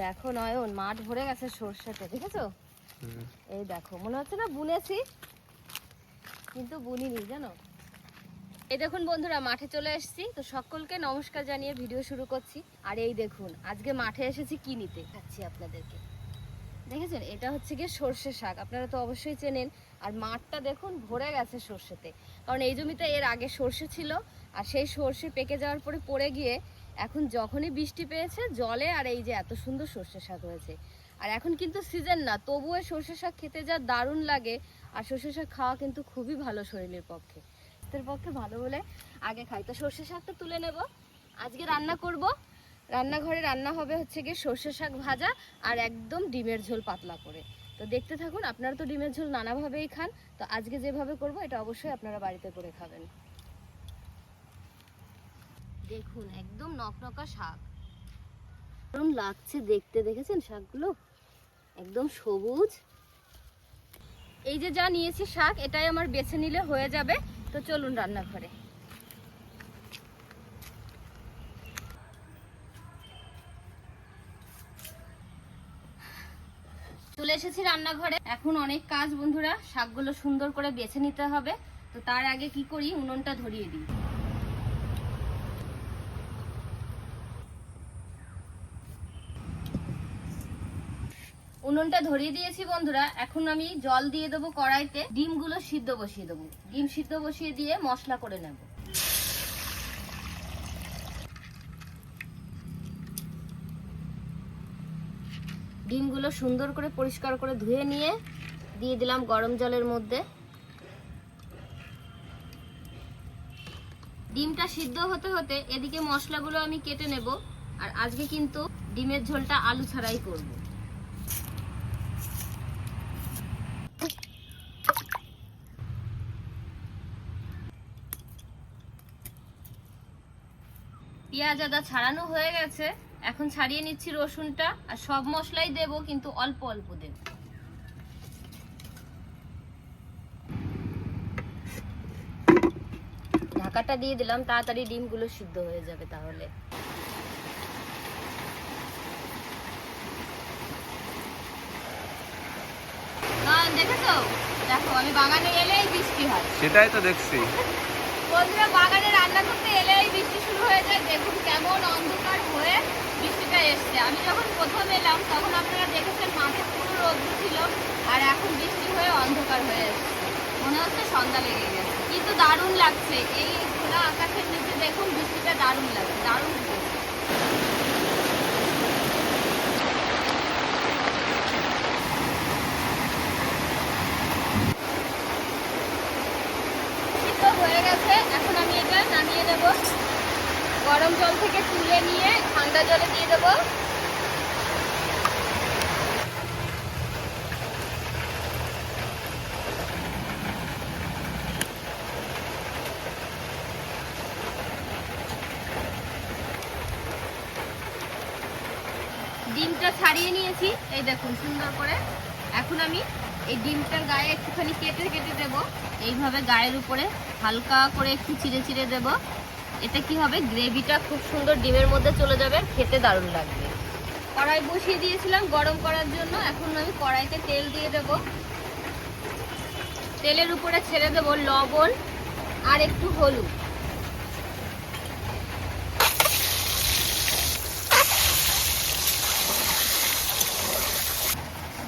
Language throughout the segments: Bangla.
দেখো নয়ন মাঠ ভরে গেছে সর্ষেতে দেখেছ? এই দেখো মনে হচ্ছে না বুনেছি কিন্তু বুনিনি জানো? এই দেখুন বন্ধুরা মাঠে চলে এসেছি। তো সকলকে নমস্কার জানিয়ে ভিডিও শুরু করছি। আর এই দেখুন আজকে মাঠে এসেছি কি নিতে খাচ্ছি আপনাদেরকে। দেখেছেন? এটা হচ্ছে গিয়ে সর্ষে শাক আপনারা তো অবশ্যই চেনেন। আর মাঠটা দেখুন ভরে গেছে সর্ষেতে। কারণ এই জমিতে এর আগে সর্ষে ছিল আর সেই সর্ষে পেকে যাওয়ার পরে পড়ে গিয়ে এখন যখনই বৃষ্টি পেয়েছে, জলে আর এই যে এত সুন্দর সর্ষে শাক হয়েছে। আর এখন কিন্তু সিজন না, তবুও সর্ষে শাক খেতে যা দারুণ লাগে, আর সর্ষে শাক খাওয়া কিন্তু খুবই ভালো শরীরের পক্ষে। স্বাস্থ্যের পক্ষে ভালো বলে আগে খাই। তো সর্ষে শাকটা তুলে নেব। আজকে রান্না করব। রান্নাঘরে রান্না হবে হচ্ছে গিয়ে সর্ষে শাক ভাজা আর একদম ডিমের ঝোল পাতলা করে। তো দেখতে থাকুন, আপনারা তো ডিমের ঝোল নানাভাবেই খান। তো আজকে যেভাবে করব, এটা অবশ্যই আপনারা বাড়িতে করে খাবেন। দেখুন, একদম নকনকা শাক। দারুণ লাগছে দেখতে, দেখেছেন শাকগুলো? একদম সবুজ। এই যে যা নিয়েছি শাক, এটাই আমার বেছে নিলে হয়ে যাবে। তো চলুন রান্নাঘরে। চলে এসেছি রান্নাঘরে। এখন অনেক কাজ বন্ধুরা, শাকগুলো সুন্দর করে বেছে নিতে হবে। তো তার আগে কি করি, উনুনটা ধরিয়ে দিই। উনুনটা ধরিয়ে দিয়েছি বন্ধুরা, এখন আমি জল দিয়ে দেবো কড়াইতে। ডিমগুলো সিদ্ধ বসিয়ে দেবো। ডিম সিদ্ধ বসিয়ে দিয়ে মশলা করে নেব। ডিমগুলো সুন্দর করে পরিষ্কার করে ধুয়ে নিয়ে দিয়ে দিলাম গরম জলের মধ্যে। ডিমটা সিদ্ধ হতে হতে এদিকে মশলাগুলো আমি কেটে নেব। আর আজকে কিন্তু ডিমের ঝোলটা আলু ছাড়াই করব। পেঁয়াজ আদা ছাড়ানো হয়ে গেছে। এখন ছাড়িয়ে নিচ্ছি রসুনটা আর সব মশলাই দেব কিন্তু অল্প অল্প দেব। ঢাকাটা দিয়ে দিলাম তাড়াতাড়ি ডিমগুলো সিদ্ধ হয়ে যাবে তাহলে। দেখেছ? দেখো আমি বাগানে এলেই বৃষ্টি হয়। সেটাই তো দেখছি। বন্ধুরা বাগানে রান্না করতে এলেই বৃষ্টি কেমন অন্ধকার হয়ে বৃষ্টিটা এসছে। আমি যখন প্রথম এলাম, তখন আপনারা দেখেছেন মাঠে পুরো রোদ্র ছিল আর এখন বৃষ্টি হয়ে অন্ধকার হয়ে এসছে। মনে হচ্ছে সন্ধ্যা লেগে গেছে। কিন্তু দারুণ লাগছে। এই খোলা আকাশের নিচে দেখুন বৃষ্টিটা দারুণ লাগছে। দারুণ হয়েছে সিদ্ধ হয়ে গেছে এখন আমি এটা নামিয়ে নেব গরম জল থেকে তুলে নিয়ে ঠান্ডা জলে দিয়ে দেবো। ডিমটা ছাড়িয়ে নিয়েছি। এই দেখুন, সুন্দর করে। এখন আমি এই ডিমটার গায়ে একটুখানি কেটে কেটে দেব। এইভাবে গায়ের উপরে হালকা করে একটু চিড়ে চিড়ে দেব। এতে কি হবে? গ্রেভিটা খুব সুন্দর ডিমের মধ্যে চলে যাবে খেতে দারুণ লাগবে। কড়াই বসিয়ে দিয়েছিলাম গরম করার জন্য। এখন আমি কড়াইতে তেল দিয়ে দেব। তেলের উপরে ছেড়ে দেব লবণ আর একটু হলুদ।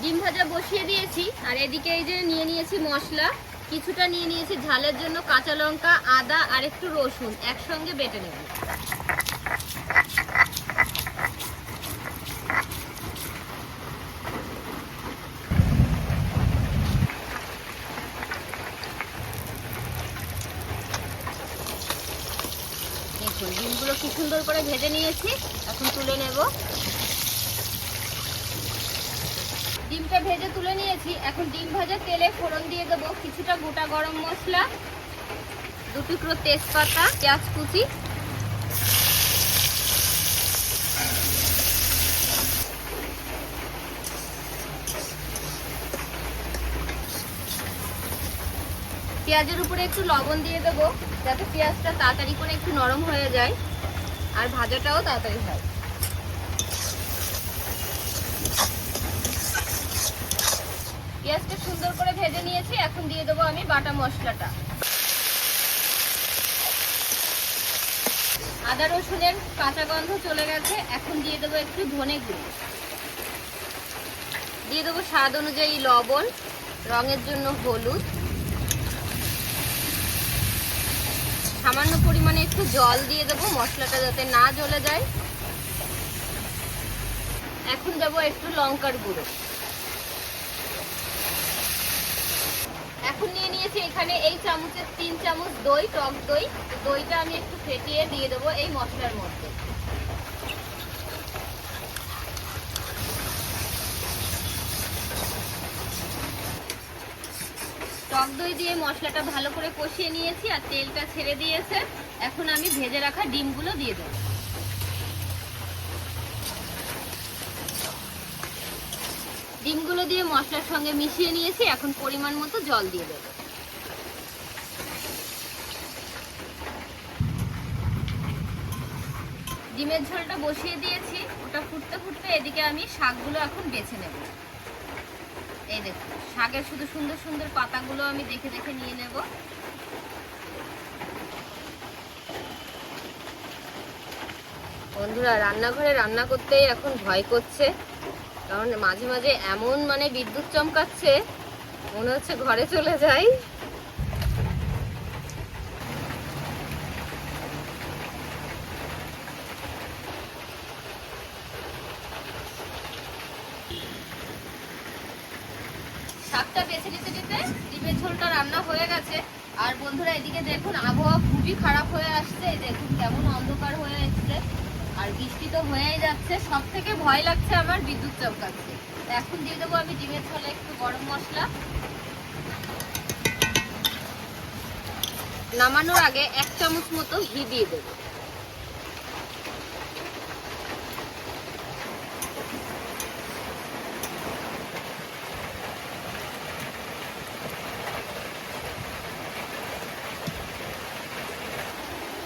ডিম ভাজা বসিয়ে দিয়েছি। আর এদিকে এই যে নিয়ে নিয়েছি মশলা। কিছুটা নিয়ে নিয়েছি ঝালের জন্য কাঁচা লঙ্কা, আদা আর একটু রসুন একসঙ্গে বেটে নেব। ডিমগুলো কি সুন্দর করে ভেজে নিয়েছি, এখন তুলে নেব। ডিমটা ভেজে তুলে নিয়েছি। এখন ডিম ভাজা তেলে ফোড়ন দিয়ে দেবো। কিছুটা গোটা গরম মশলা, দু টুকরো তেজপাতা, পেঁয়াজ কুচি। পেঁয়াজের উপরে একটু লবণ দিয়ে দেবো, যাতে পেঁয়াজটা তাড়াতাড়ি করে একটু নরম হয়ে যায়, আর ভাজাটাও তাড়াতাড়ি হয়। পেঁয়াজটা সুন্দর করে ভেজে নিয়েছি, এখন দিয়ে দেবো আমি বাটা মশলাটা। আদা রসুনের কাঁচা গন্ধ চলে গেছে, এখন দিয়ে দেবো একটু ধনে গুঁড়ো। দিয়ে দেবো স্বাদ অনুযায়ী লবণ, রঙের জন্য হলুদ। সামান্য পরিমাণে একটু জল দিয়ে দেবো, মশলাটা যাতে না জ্বলে যায়। এখন দেবো একটু লঙ্কার গুঁড়ো। এখন নিয়ে নিয়েছি এখানে এই চামচের তিন চামচ দই, টক দই। দইটা আমি একটু ফেটিয়ে দিয়ে দেবো এই মশলার মধ্যে। টক দই দিয়ে মশলাটা ভালো করে কষিয়ে নিয়েছি আর তেলটা ছেড়ে দিয়েছে। এখন আমি ভেজে রাখা ডিমগুলো দিয়ে দেবো। ডিমগুলো দিয়ে মশলার সঙ্গে মিশিয়ে নিয়েছি, এখন পরিমাণ মতো জল দিয়ে দেবো। ডিমের ঝোলটা বসিয়ে দিয়েছি, ওটা ফুটতে ফুটতে এদিকে আমি শাকগুলো এখন বেছে নেব। এই দেখুন, শাকের শুধু সুন্দর সুন্দর পাতাগুলো আমি দেখে দেখে নিয়ে নেব। বন্ধুরা, রান্নাঘরে রান্না করতেই এখন ভয় করছে। কারণ মাঝে মাঝে এমন মানে বিদ্যুৎ চমকাচ্ছে, মনে হচ্ছে ঘরে চলে যাই। শাকটা বেছে নিতে নিতে ডিমের ঝোলটা রান্না হয়ে গেছে। আর বন্ধুরা, এদিকে দেখুন, আবহাওয়া খুবই খারাপ হয়ে আসছে। দেখুন, কেমন অন্ধকার হয়ে এসছে। আর বৃষ্টি তো হয়েই যাচ্ছে। সব থেকে ভয় লাগছে আমার বিদ্যুৎ চমকাচ্ছে। এখন দিয়ে দেবো আমি ডিমের ছলে একটু গরম মশলা। নামানোর আগে এক চামচ মতো ঘি দিয়ে দেবো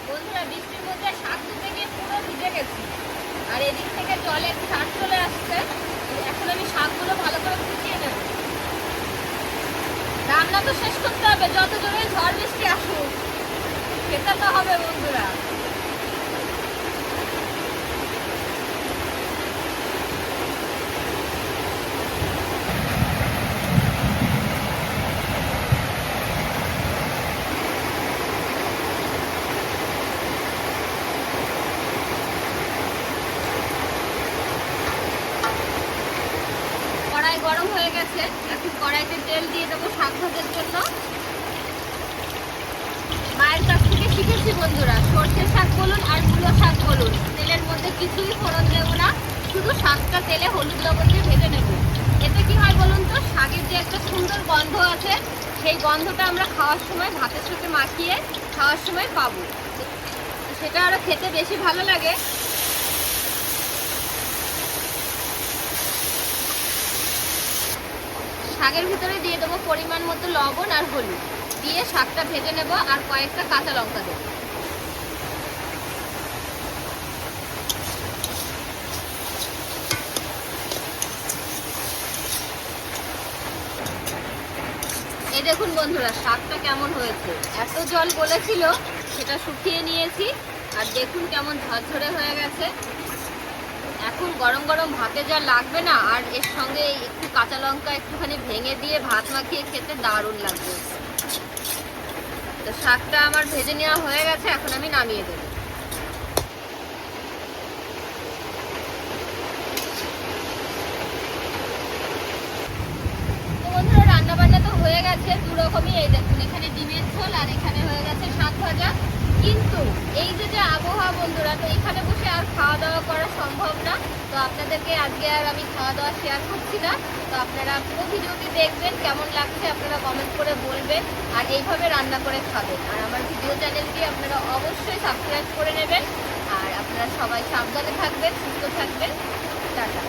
বন্ধুরা বৃষ্টির মধ্যে শাক ধুতে গিয়ে পুরো ভিজে গেছি। আর এদিক থেকে জলের ছাড় চলে আসছে। এখন আমি শাকগুলো ভালো করে ফুটিয়ে নেব। রান্না তো শেষ করতে হবে, যত জোরে ঝড় বৃষ্টি আসুক খেতে তো হবে বন্ধুরা কড়াই গরম গেছে কড়াইতে তেল দিয়ে দেবো শাক জন্য। মায়ের কাছ থেকে শিখেছি বন্ধুরা, সর্ষে শাক বলুন আর মূলো শাক বলুন। তেলের মধ্যে কিছুই ফোড়ন দেবো না, শুধু শাকটা তেলে হলুদ লবণ দিয়ে ভেজে নেব। এতে কি হয় বলুন তো, শাকের যে একটা সুন্দর গন্ধ আছে, সেই গন্ধটা আমরা খাওয়ার সময় ভাতের সাথে মাখিয়ে খাওয়ার সময় পাবো। সেটা আরও খেতে বেশি ভালো লাগে। শাকের ভিতরে দিয়ে দেবো পরিমাণ মতো লবণ আর হলুদ। দিয়ে শাকটা ভেজে নেব আর কয়েকটা কাঁচা লঙ্কা দেবো। দেখুন বন্ধুরা, শাকটা কেমন হয়েছে? এত জল বলেছিল, সেটা শুকিয়ে নিয়েছি। আর দেখুন কেমন ঝরঝরে হয়ে গেছে। এখন গরম গরম ভাতে যা লাগবে না, আর এর সঙ্গে একটু কাঁচা লঙ্কা একটুখানি ভেঙে দিয়ে ভাত মাখিয়ে খেতে দারুণ লাগবে। তো শাকটা আমার ভেজে নেওয়া হয়ে গেছে, এখন আমি নামিয়ে দেবো। হয়ে গেছে, দু রকমই। এই দেখুন, এখানে ডিমের ঝোল আর এখানে হয়ে গেছে শাক ভাজা। কিন্তু এই যে যে আবহাওয়া বন্ধুরা, তো এখানে বসে আর খাওয়া দাওয়া করা সম্ভব তো আপনাদেরকে আজকে আর আমি খাওয়া দাওয়া শেয়ার করছি না। তো আপনারা প্রতিযোগী দেখবেন, কেমন লাগছে আপনারা কমেন্ট করে বলবেন, আর এইভাবে রান্না করে খাবেন। আর আমার ভিডিও চ্যানেলটি আপনারা অবশ্যই সাবস্ক্রাইব করে নেবেন। আর আপনারা সবাই সাবধানে থাকবেন, সুস্থ থাকবেন। টাটা।